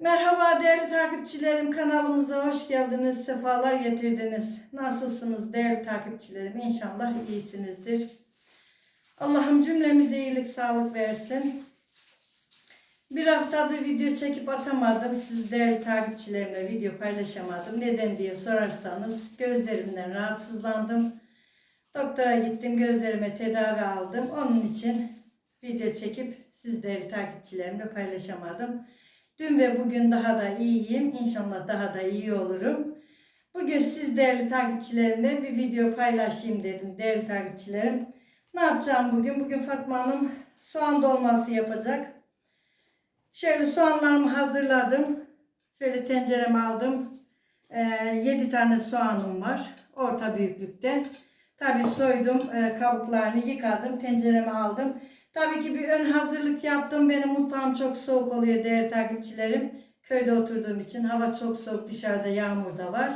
Merhaba değerli takipçilerim kanalımıza hoş geldiniz, sefalar getirdiniz. Nasılsınız değerli takipçilerim? İnşallah iyisinizdir. Allah'ım cümlemize iyilik, sağlık versin. Bir haftadır video çekip atamadım. Siz değerli takipçilerimle video paylaşamadım. Neden diye sorarsanız gözlerimden rahatsızlandım. Doktora gittim, gözlerime tedavi aldım. Onun için video çekip siz değerli takipçilerimle paylaşamadım. Dün ve bugün daha da iyiyim. İnşallah daha da iyi olurum. Bugün siz değerli takipçilerimle bir video paylaşayım dedim değerli takipçilerim. Ne yapacağım bugün? Bugün Fatma Hanım soğan dolması yapacak. Şöyle soğanlarımı hazırladım. Şöyle tencereme aldım. 7 tane soğanım var. Orta büyüklükte. Tabi soydum e, kabuklarını yıkadım. Tencereme aldım. Tabii ki bir ön hazırlık yaptım. Benim mutfağım çok soğuk oluyor değerli takipçilerim. Köyde oturduğum için hava çok soğuk dışarıda yağmur da var.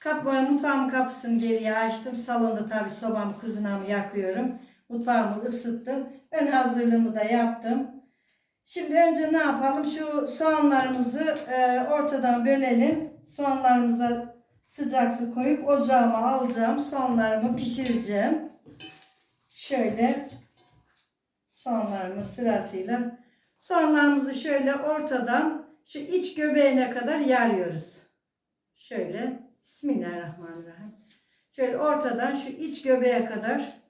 Kap, mutfağımın kapısını geriye açtım. Salonda tabii sobamı kuzunamı yakıyorum. Mutfağımı ısıttım. Ön hazırlığımı da yaptım. Şimdi önce ne yapalım? Şu soğanlarımızı e, ortadan bölelim. Soğanlarımıza sıcak su koyup ocağıma alacağım. Soğanlarımı pişireceğim. Şöyle soğanlarımı sırasıyla soğanlarımızı şöyle ortadan şu iç göbeğine kadar yarıyoruz. Şöyle Bismillahirrahmanirrahim. Şöyle ortadan şu iç göbeğe kadar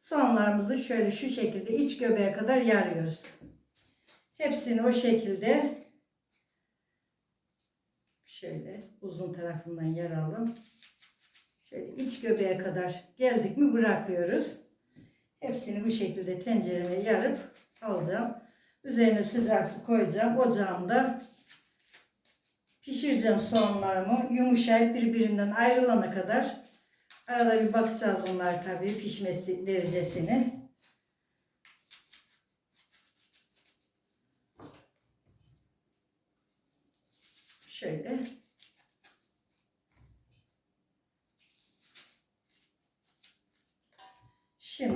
soğanlarımızı şöyle şu şekilde iç göbeğe kadar yarıyoruz. Hepsini o şekilde şöyle uzun tarafından yaralım. Şöyle iç göbeğe kadar geldik mi bırakıyoruz. Hepsini bu şekilde tencereme yarıp alacağım. Üzerine sıcak su koyacağım. Ocağımda pişireceğim soğanlarımı. Yumuşayıp birbirinden ayrılana kadar. Arada bir bakacağız onlar tabii pişmesi derecesini. Şöyle.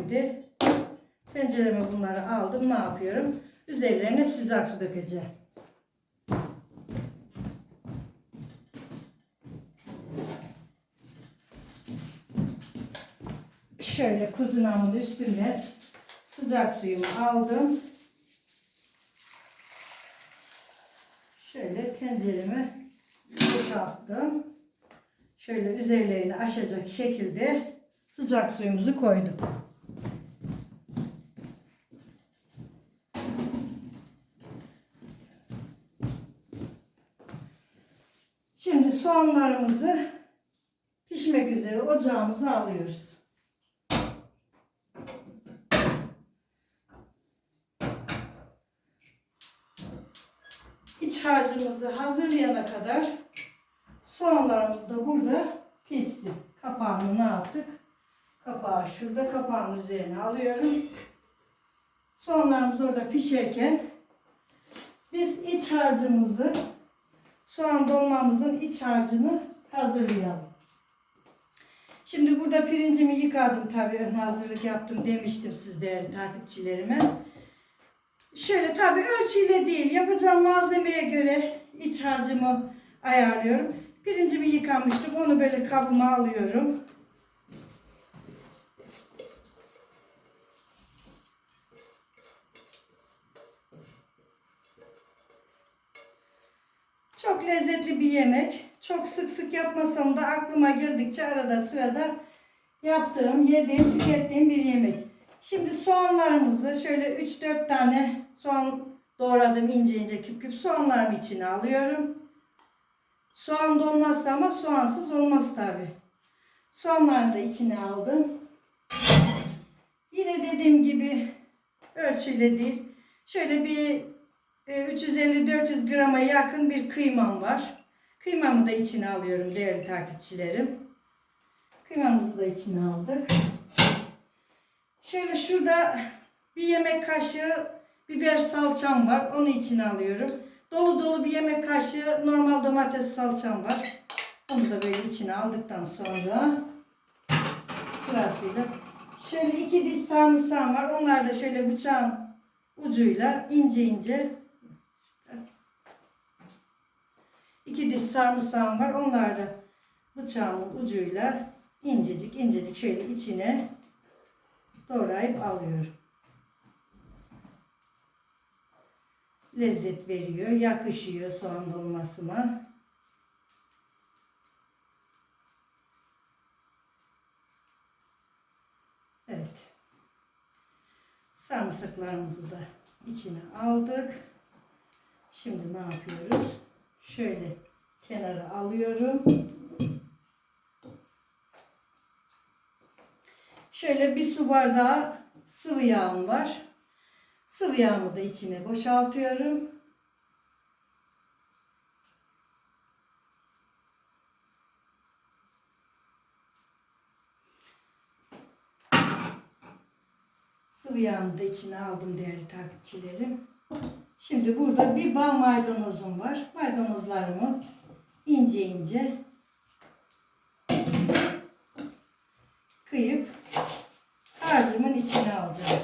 Şimdi tencereme bunları aldım. Ne yapıyorum? Üzerlerine sıcak su dökeceğim. Şöyle kuzunamın üstüne sıcak suyumu aldım. Şöyle tencereme boşalttım. Şöyle üzerlerini aşacak şekilde sıcak suyumuzu koyduk. Şimdi soğanlarımızı pişmek üzere ocağımıza alıyoruz. İç harcımızı hazırlayana kadar soğanlarımız da burada pişti. Kapağını ne yaptık? Kapağı şurada kapağın üzerine alıyorum. Soğanlarımız orada pişerken biz iç harcımızı soğan dolmamızın iç harcını hazırlayalım. Şimdi burada pirincimi yıkadım tabii ön hazırlık yaptım demiştim siz değerli takipçilerime. Şöyle tabii ölçüyle değil yapacağım malzemeye göre iç harcımı ayarlıyorum. Pirincimi yıkamıştım onu böyle kabıma alıyorum. Çok lezzetli bir yemek. Çok sık sık yapmasam da aklıma geldikçe arada sırada yaptığım, yediğim, tükettiğim bir yemek. Şimdi soğanlarımızı şöyle 3-4 tane soğan doğradım ince ince küp küp soğanlarımı içine alıyorum. Soğan da olmazsa ama soğansız olmaz tabi. Soğanlarını da içine aldım. Yine dediğim gibi ölçüyle değil. Şöyle bir 350-400 grama yakın bir kıymam var. Kıymamı da içine alıyorum değerli takipçilerim. Kıymamızı da içine aldık. Şöyle şurada bir yemek kaşığı biber salçam var. Onu içine alıyorum. Dolu dolu bir yemek kaşığı normal domates salçam var. Onu da böyle içine aldıktan sonra sırasıyla şöyle iki diş sarımsağım var. Onlar da şöyle bıçağın ucuyla ince ince iki diş sarımsağım var. Onları bıçağımın ucuyla incecik incecik şöyle içine doğrayıp alıyorum. Lezzet veriyor, yakışıyor soğan dolmasına. Evet. Sarımsaklarımızı da içine aldık. Şimdi ne yapıyoruz? Şöyle kenara alıyorum. Şöyle bir su bardağı sıvı yağım var. Sıvı yağımı da içine boşaltıyorum. Sıvı yağımı da içine aldım değerli takipçilerim. Şimdi burada bir bağ maydanozum var. Maydanozlarımı ince ince kıyıp harcımın içine alacağım.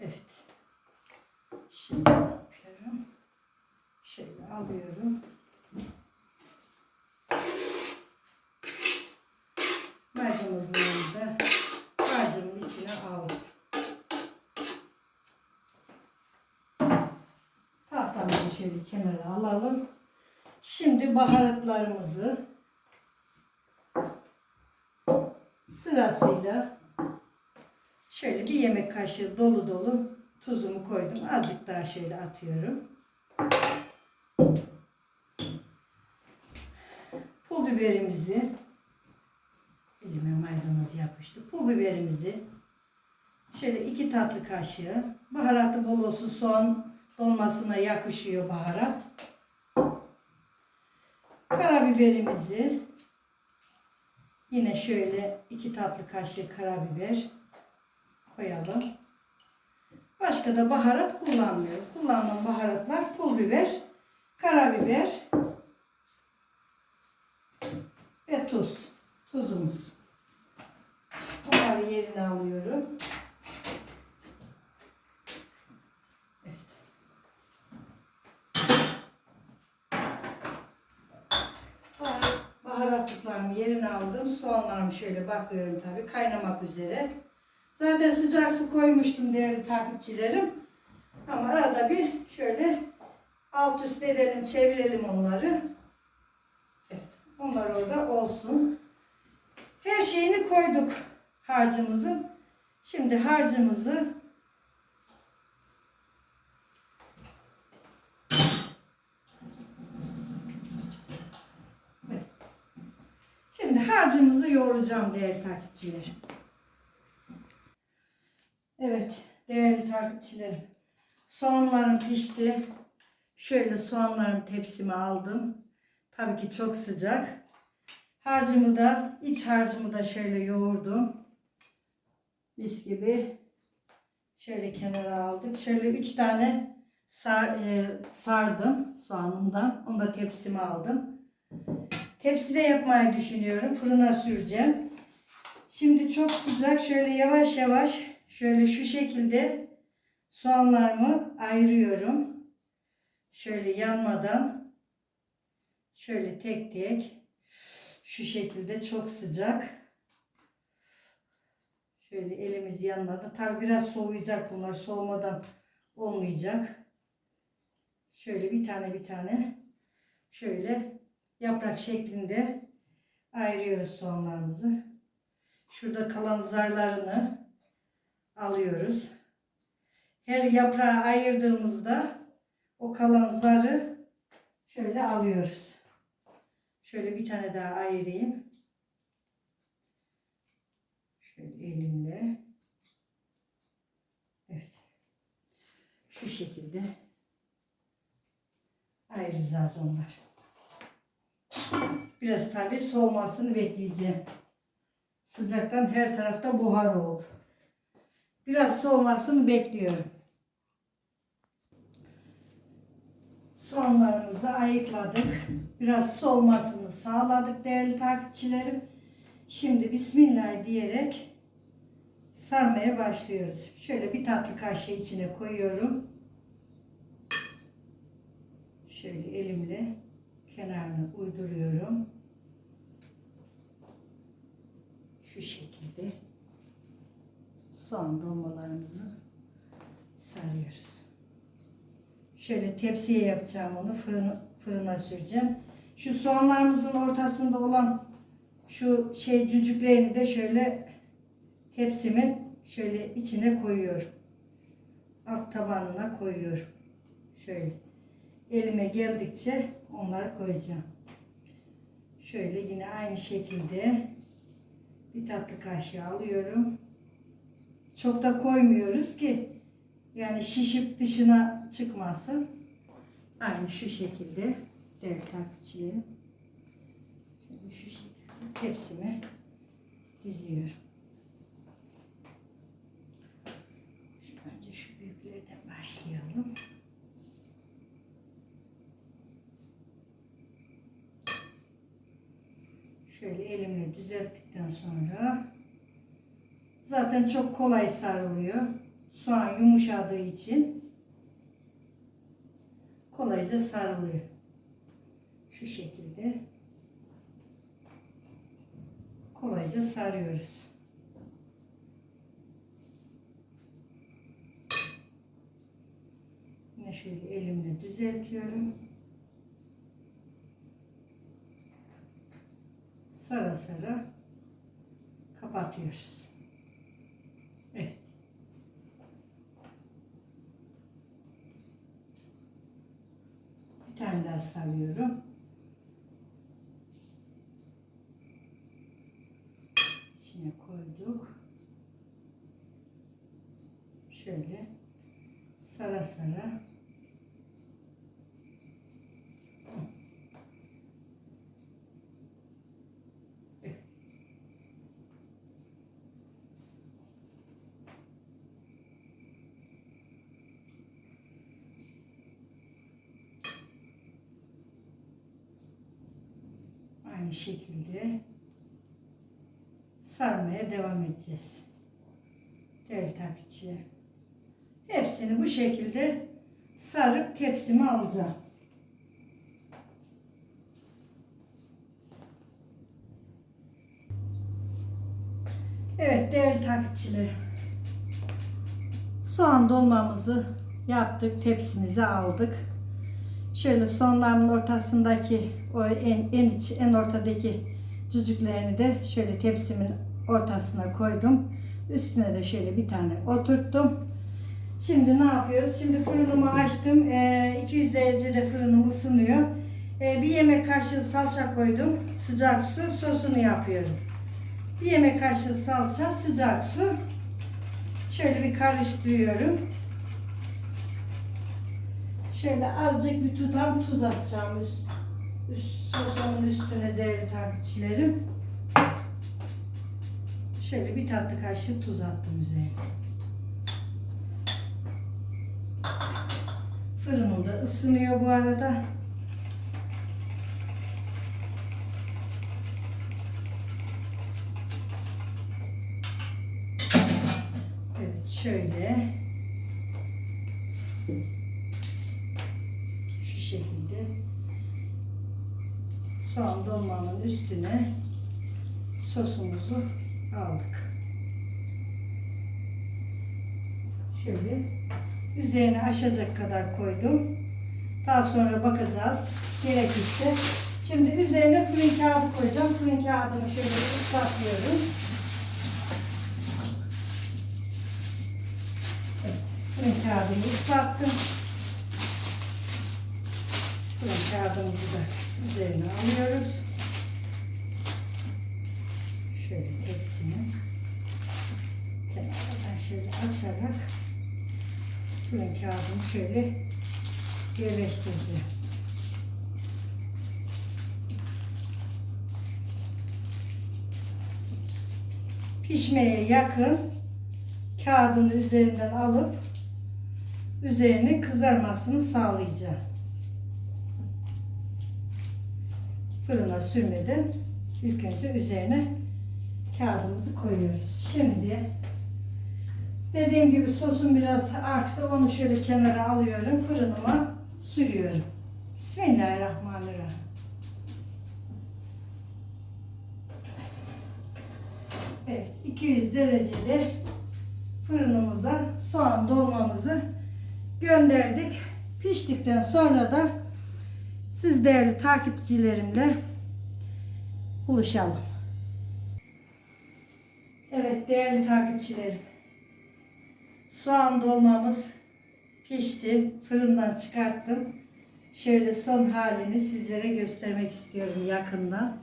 Evet. Şimdi ne yapıyorum? Şöyle alıyorum. Maydanozlarımı da harcımın içine aldım. Tahtamızı şöyle kenara alalım. Şimdi baharatlarımızı sırasıyla şöyle bir yemek kaşığı dolu dolu tuzumu koydum. Azıcık daha şöyle atıyorum. Pul biberimizi elime maydanoz yapıştı. Pul biberimizi şöyle iki tatlı kaşığı baharatı bol olsun soğan dolmasına yakışıyor baharat. Karabiberimizi yine şöyle iki tatlı kaşığı karabiber koyalım. Başka da baharat kullanmıyorum. Kullandığım baharatlar pul biber, karabiber ve tuz. Tuzumuz. Bunları yerine alıyorum. Aldım. Soğanlarımı şöyle bakıyorum tabii kaynamak üzere. Zaten sıcak su koymuştum değerli takipçilerim. Ama arada bir şöyle alt üst edelim, çevirelim onları. Evet, onlar orada olsun. Her şeyini koyduk harcımızın. Şimdi harcımızı Şimdi harcımızı yoğuracağım değerli takipçilerim. Evet değerli takipçilerim. Soğanlarım pişti. Şöyle soğanlarımı tepsime aldım. Tabii ki çok sıcak. Harcımı da iç harcımı da şöyle yoğurdum. Mis gibi. Şöyle kenara aldık. Şöyle üç tane sar, e, sardım soğanımdan. Onu da tepsime aldım. Tepside yapmayı düşünüyorum. Fırına süreceğim. Şimdi çok sıcak. Şöyle yavaş yavaş şöyle şu şekilde soğanlarımı ayırıyorum. Şöyle yanmadan şöyle tek tek şu şekilde çok sıcak. Şöyle elimiz yanmadan. Tabi biraz soğuyacak bunlar. Soğumadan olmayacak. Şöyle bir tane bir tane şöyle yaprak şeklinde ayırıyoruz soğanlarımızı. Şurada kalan zarlarını alıyoruz. Her yaprağı ayırdığımızda o kalan zarı şöyle alıyoruz. Şöyle bir tane daha ayırayım. Şöyle elimle. Evet. Şu şekilde ayıracağız onlar. Biraz tabi soğumasını bekleyeceğim. Sıcaktan her tarafta buhar oldu. Biraz soğumasını bekliyorum. Soğanlarımızı ayıkladık. Biraz soğumasını sağladık değerli takipçilerim. Şimdi Bismillah diyerek sarmaya başlıyoruz. Şöyle bir tatlı kaşığı içine koyuyorum. Şöyle elimle kenarını uyduruyorum. Şu şekilde soğan dolmalarımızı sarıyoruz. Şöyle tepsiye yapacağım onu. Fırına, fırına süreceğim. Şu soğanlarımızın ortasında olan şu şey cücüklerini de şöyle tepsimin şöyle içine koyuyorum. Alt tabanına koyuyorum. Şöyle elime geldikçe onları koyacağım. Şöyle yine aynı şekilde bir tatlı kaşığı alıyorum. Çok da koymuyoruz ki yani şişip dışına çıkmasın. Aynı şu şekilde değerli takipçilerim. Şöyle şu şekilde tepsime diziyorum. Önce şu büyüklerden başlayalım. Şöyle elimle düzelttikten sonra zaten çok kolay sarılıyor. Soğan yumuşadığı için kolayca sarılıyor. Şu şekilde kolayca sarıyoruz. Yine şöyle elimle düzeltiyorum. Sara sara kapatıyoruz. Evet. Bir tane daha sarıyorum. İçine koyduk. Şöyle sara sara aynı şekilde sarmaya devam edeceğiz. Değerli takipçiler. Hepsini bu şekilde sarıp tepsime alacağım. Evet değerli takipçiler. Soğan dolmamızı yaptık. Tepsimize aldık. Şöyle sonlarımın ortasındaki o en, en iç en ortadaki cücüklerini de şöyle tepsimin ortasına koydum. Üstüne de şöyle bir tane oturttum. Şimdi ne yapıyoruz? Şimdi fırınımı açtım. Ee, 200 derecede fırınım ısınıyor. Ee, bir yemek kaşığı salça koydum. Sıcak su sosunu yapıyorum. Bir yemek kaşığı salça, sıcak su. Şöyle bir karıştırıyorum. Şöyle azıcık bir tutam tuz atacağım üst, üst sosumun üstüne değerli takipçilerim. Şöyle bir tatlı kaşığı tuz attım üzerine. Fırınım da ısınıyor bu arada. Evet şöyle. Soğan dolmanın üstüne sosumuzu aldık. Şöyle üzerine aşacak kadar koydum. Daha sonra bakacağız gerekirse. Şimdi üzerine fırın kağıdı koyacağım. Fırın kağıdını şöyle ıslatlıyorum. Evet, fırın kağıdını ıslattım. Fırın kağıdımızı da üzerine alıyoruz. Şöyle tepsinin kenarından şöyle açarak fırın kağıdını şöyle yerleştireceğim. Pişmeye yakın kağıdını üzerinden alıp üzerinin kızarmasını sağlayacağım. Fırına sürmeden ilk önce üzerine kağıdımızı koyuyoruz. Şimdi dediğim gibi sosum biraz arttı. Onu şöyle kenara alıyorum. Fırınıma sürüyorum. Bismillahirrahmanirrahim. Evet, 200 derecede fırınımıza soğan dolmamızı gönderdik. Piştikten sonra da siz değerli takipçilerimle buluşalım. Evet değerli takipçilerim. Soğan dolmamız pişti. Fırından çıkarttım. Şöyle son halini sizlere göstermek istiyorum yakından.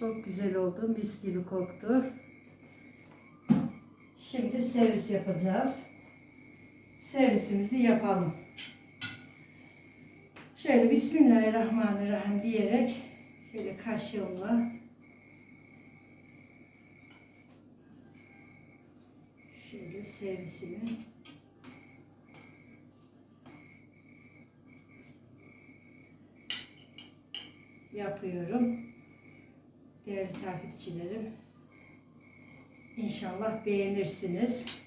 Çok güzel oldu. Mis gibi koktu. Şimdi servis yapacağız. Servisimizi yapalım. Şöyle Bismillahirrahmanirrahim diyerek şöyle kaşığımla şöyle servisimi yapıyorum. Değerli takipçilerim. İnşallah beğenirsiniz.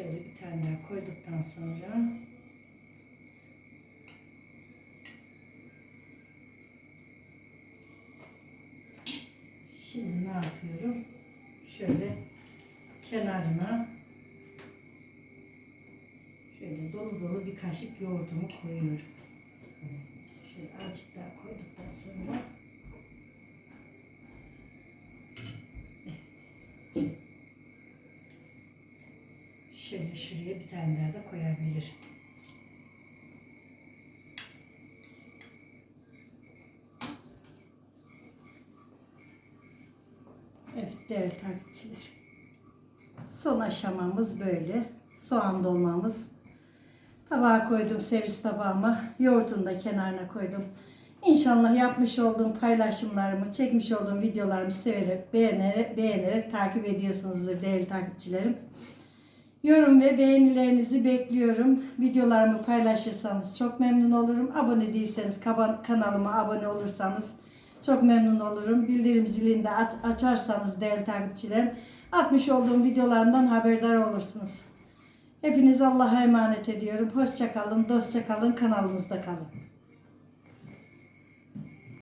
Şöyle bir tane daha koyduktan sonra Şimdi ne yapıyorum? Şöyle kenarına şöyle dolu dolu bir kaşık yoğurdumu koyuyorum. Şöyle azıcık daha koyduktan sonra şöyle şuraya bir tane daha da koyabilirim. Evet değerli takipçilerim. Son aşamamız böyle. Soğan dolmamız. Tabağa koydum servis tabağıma. Yoğurtunu da kenarına koydum. İnşallah yapmış olduğum paylaşımlarımı, çekmiş olduğum videolarımı severek, beğenerek, beğenerek takip ediyorsunuzdur değerli takipçilerim. Yorum ve beğenilerinizi bekliyorum. Videolarımı paylaşırsanız çok memnun olurum. Abone değilseniz kanalıma abone olursanız çok memnun olurum. Bildirim zilini de aç- açarsanız değerli takipçilerim atmış olduğum videolarımdan haberdar olursunuz. Hepiniz Allah'a emanet ediyorum. Hoşça kalın, dostça kalın, kanalımızda kalın.